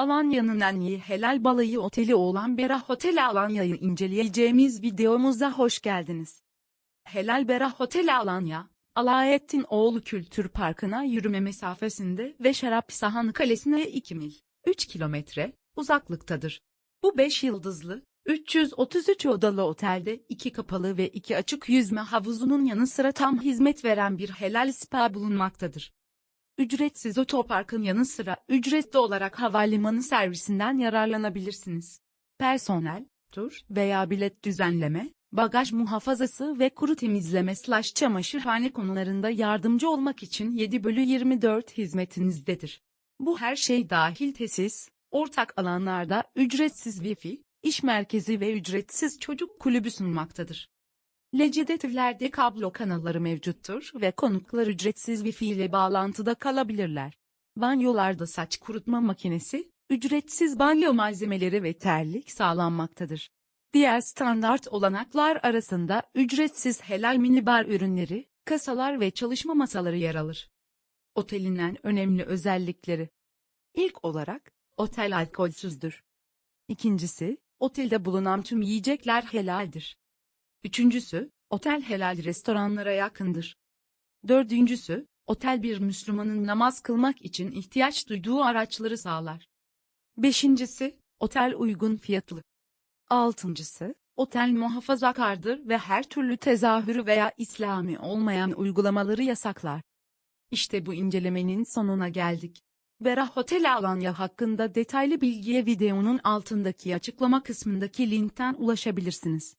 Alanya'nın en iyi helal balayı oteli olan Berah Otel Alanya'yı inceleyeceğimiz videomuza hoş geldiniz. Helal Berah Otel Alanya, Alaettin Oğlu Kültür Parkı'na yürüme mesafesinde ve Şarap Sahanı Kalesi'ne 2 mil, 3 kilometre uzaklıktadır. Bu 5 yıldızlı, 333 odalı otelde iki kapalı ve iki açık yüzme havuzunun yanı sıra tam hizmet veren bir helal spa bulunmaktadır. Ücretsiz otoparkın yanı sıra ücretli olarak havalimanı servisinden yararlanabilirsiniz. Personel, tur veya bilet düzenleme, bagaj muhafazası ve kuru temizleme slash çamaşırhane konularında yardımcı olmak için 7 bölü 24 hizmetinizdedir. Bu her şey dahil tesis, ortak alanlarda ücretsiz wifi, iş merkezi ve ücretsiz çocuk kulübü sunmaktadır. Lecidatiflerde kablo kanalları mevcuttur ve konuklar ücretsiz Wi-Fi ile bağlantıda kalabilirler. Banyolarda saç kurutma makinesi, ücretsiz banyo malzemeleri ve terlik sağlanmaktadır. Diğer standart olanaklar arasında ücretsiz helal minibar ürünleri, kasalar ve çalışma masaları yer alır. Otelin en önemli özellikleri. İlk olarak, otel alkolsüzdür. İkincisi, otelde bulunan tüm yiyecekler helaldir. Üçüncüsü, otel helal restoranlara yakındır. Dördüncüsü, otel bir Müslümanın namaz kılmak için ihtiyaç duyduğu araçları sağlar. Beşincisi, otel uygun fiyatlı. Altıncısı, otel muhafazakardır ve her türlü tezahürü veya İslami olmayan uygulamaları yasaklar. İşte bu incelemenin sonuna geldik. Berah Hotel Alanya hakkında detaylı bilgiye videonun altındaki açıklama kısmındaki linkten ulaşabilirsiniz.